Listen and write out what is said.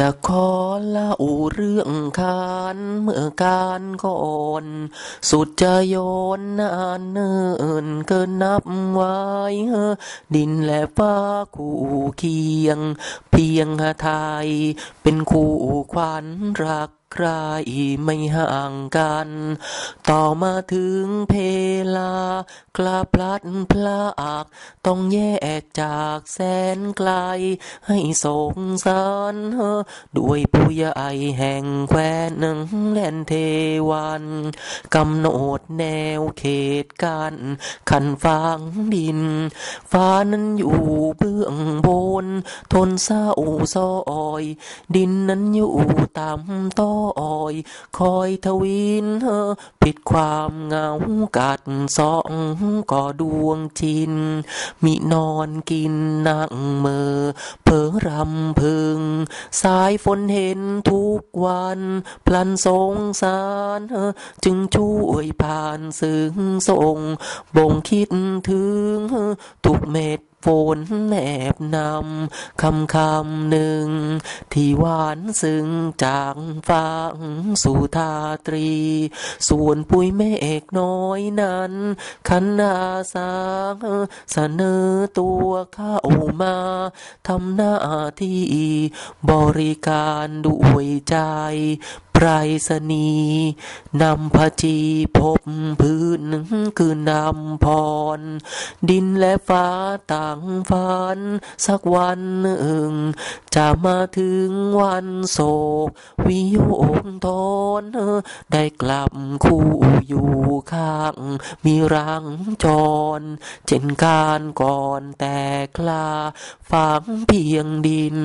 จะขอเล่าเรื่องคานเมื่อการก่อน สุดจะโยนนานเนินเกินนับไว้ดินและฟ้าคู่เคียง เพียงไทยเป็นคู่ควันรัก ใครไม่ห่างกัน ต่อมาถึงเพลากลาพลัดพลากต้องแยกจากแสนไกล ให้สงสารด้วยผู้ใหญ่แห่งแคว้นหนึ่งแลนเทวันกำหนดแนวเขตกันขันฟางดิน ฟ้านั้นอยู่เบื้องบน ทนเศร้าซอย ดินนั้นอยู่ต่ำต้อย คอยทวินเอผิดความเหงากัดสองก่อดวงจินมินอนกินนั่งเมอเพอรำพึง สายฝนเห็นทุกวัน พลันสงสาร จึงช่วยผ่านซึ้งส่งบ่งคิดถึงทุกเม็ด ฝนแนบนำคำคำหนึ่ง ที่หวานซึ้งจากฟังสุธาตรี ส่วนปุยเมฆน้อยนั้นขันนาสางเสนอตัวเข้ามาทำหน้าที่บริการด้วยใจ ไพรสณีนำพจีพบพื้นคือนำพร ดินและฟ้าต่างฝัน สักวันหนึ่ง จะมาถึงวันโศก วิโยคทนได้กลับคู่อยู่ข้าง มีรังจรเช่นการก่อนแต่คลาฝังเพียงดิน